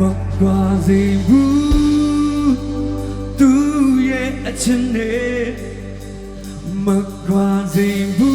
မကွာစေဘူးသူရဲ့အချင်းနဲ့မကွာစေဘူး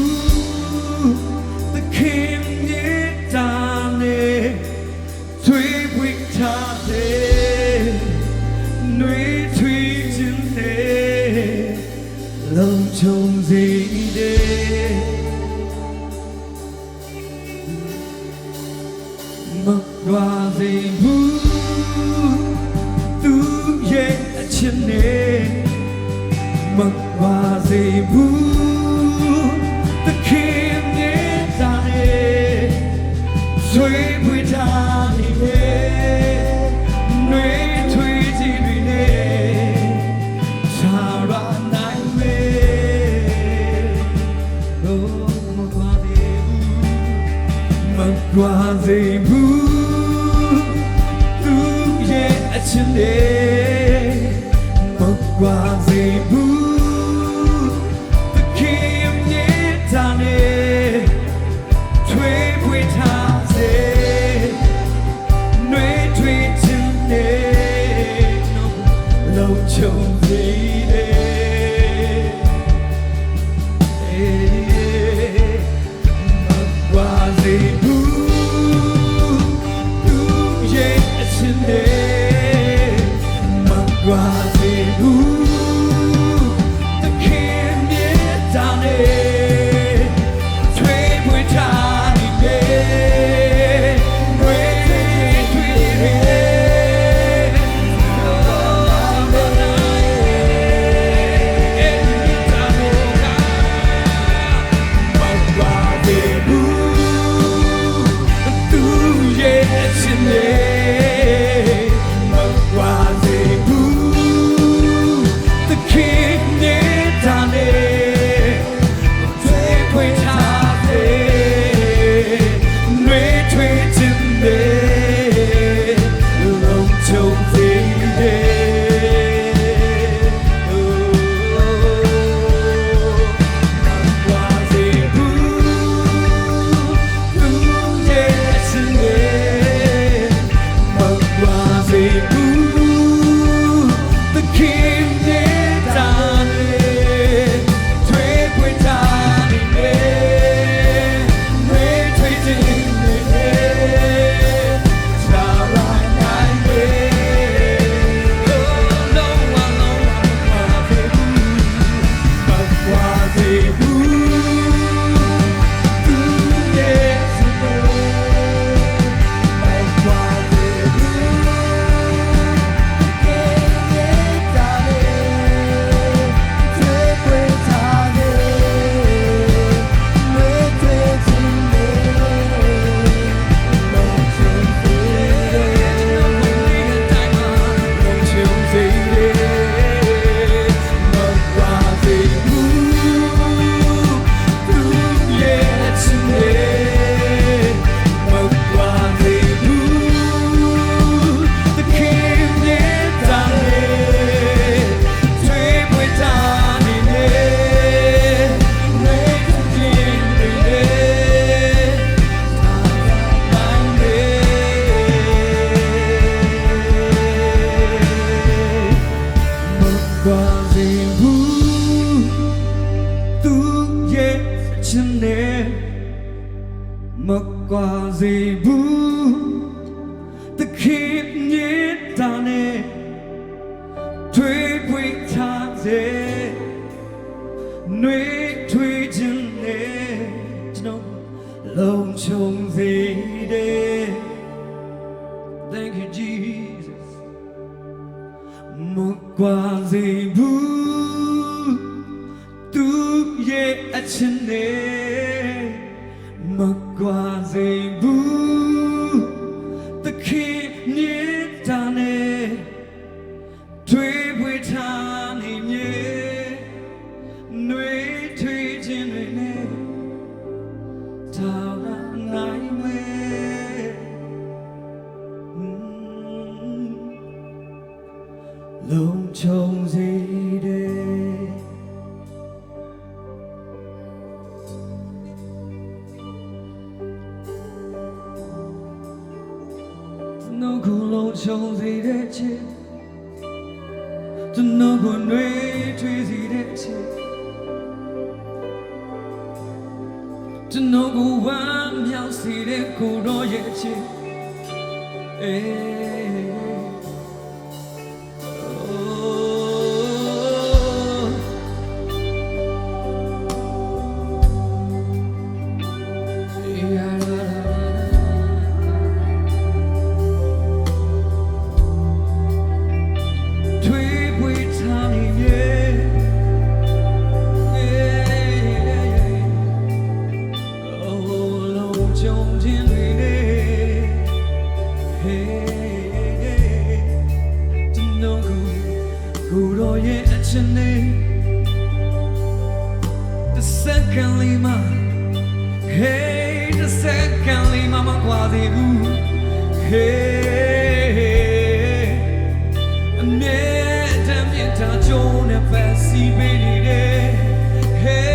quasi blue. ကျွန်တော်ကိုနှွေးထွေးစေတဲ့ချစ်ကျွန်တော်ကိုဝမ်းမြောက်စေတဲ့ကိုယ်တော်ရဲ့ချစ်အေး magwadiru. Hey, I'm damn it, I don't have a see baby. Hey,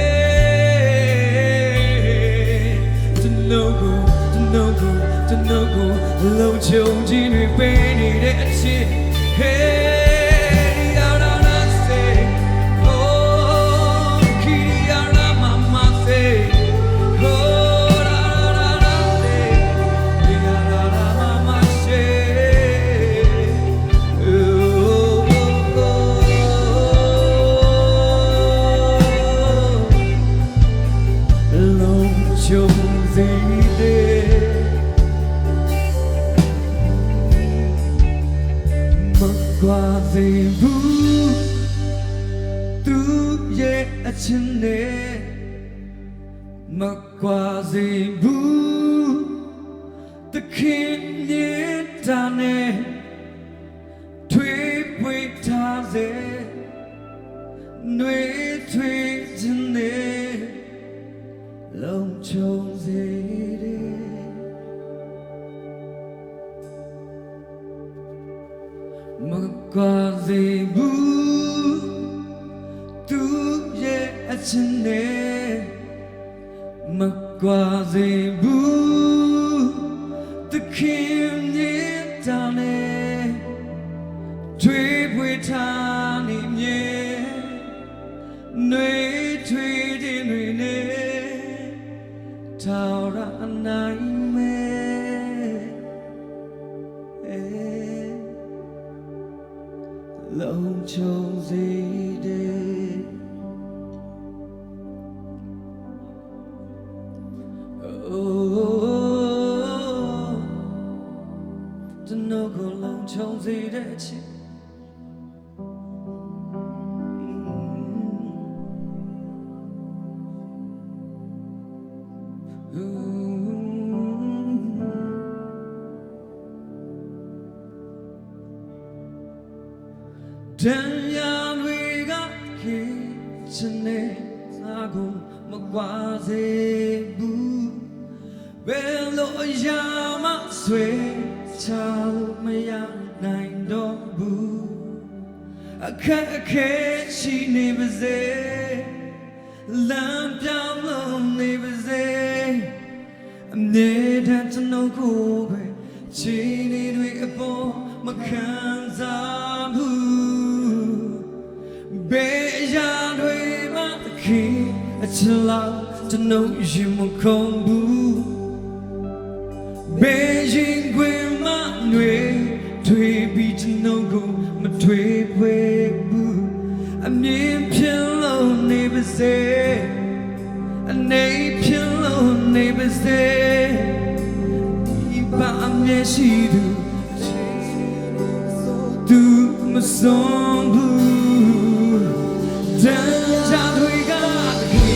to no go, to no go, to no go. Low chong jin we baby that shit. Hey, မကွာစေဘူးသူရဲ့အချင်းနဲ့မကွာစေဘူးတခင်မြေတာနဲ့ ကွာစေဘူးသူရဲ့အချင်းနဲ့မကွာစေဘူးတခင်မြေတာနဲ့ထွေးပွေထားနေမြဲနှွေထွေးတဲ့တွေနဲ့ထောင်ရအနိုင် ချစ်တန်ရာတွေကခေချင်နေသာကိုမကွာစေဘူးဘယ်လိုအရာမှဆွေ ချလို့မရနိုင်တော့ဘူးအခက်အခဲရှိနေပါစေလမ်းပြောင်းလို့နေပါစေအမြဲတမ်းကျွန်တော်ကိုပဲခြေနေတွေအပေါ်မခံစားဘူးဘယ်အရာ န်တော်ရင်မခုံဘူးဘယ်ရင်ခွင်မှຫນွေထွေပြီးကျွန်တော်ကိုမထွေဖွယ်ဘူးအမြင်ဖြစ်လို့နေပါစေအနေဖြစ်လို့နေပါစေဒီပါအမျက်ရှိသူသူမဆုံးဘူးတန်ကြတွေကတခေ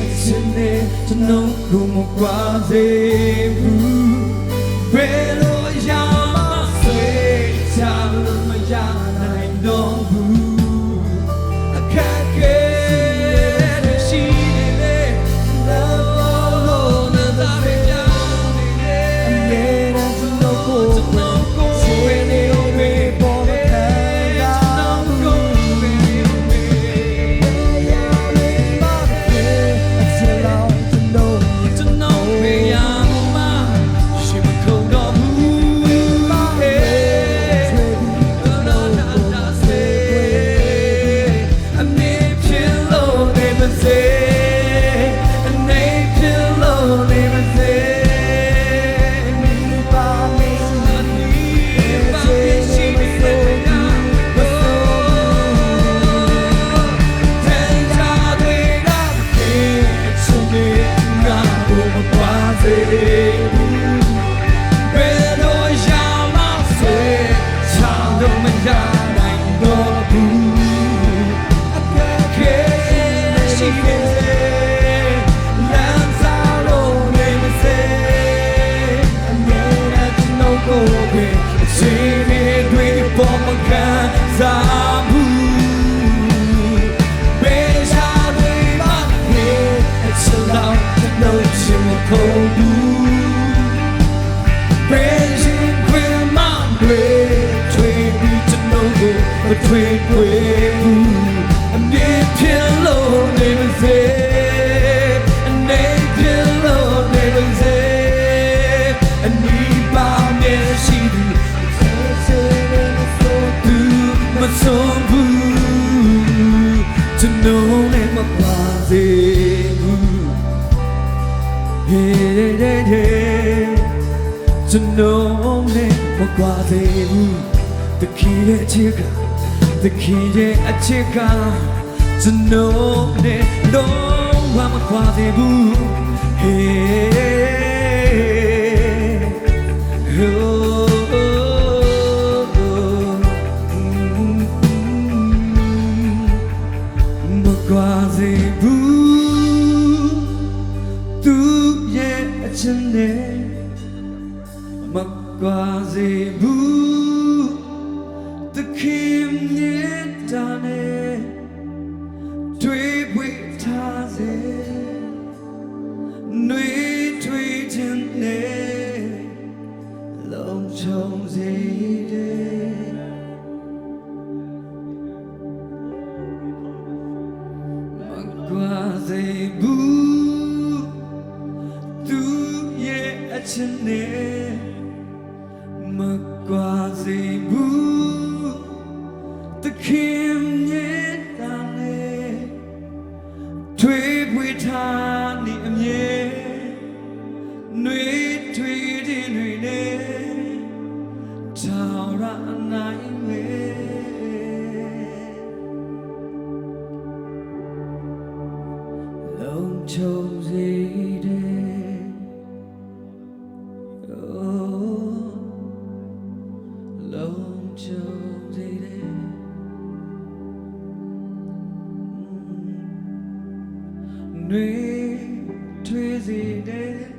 အချင်းနဲ့ကျွန်တော်ကိုမကွာစေဘူးဘယ်လို Hey, hey, hey. ကျွန်တော်နဲ့မကွာသေးဘူးတခင်ရဲ့အချစ်ကတခင်ရဲ့အချစ်ကကျွန်တော်နဲ့တော့မကွာသေးဘူး Hey oh, မကွာသေးဘူး စ်နဲ့မကွာစေဘူး နှွေးထွေးခြင်းတွေနဲ့ထာဝရအနိုင်ပဲလုံးချုံစေတဲ့ Oh, long chosen day. Nui twizy day. Long chosen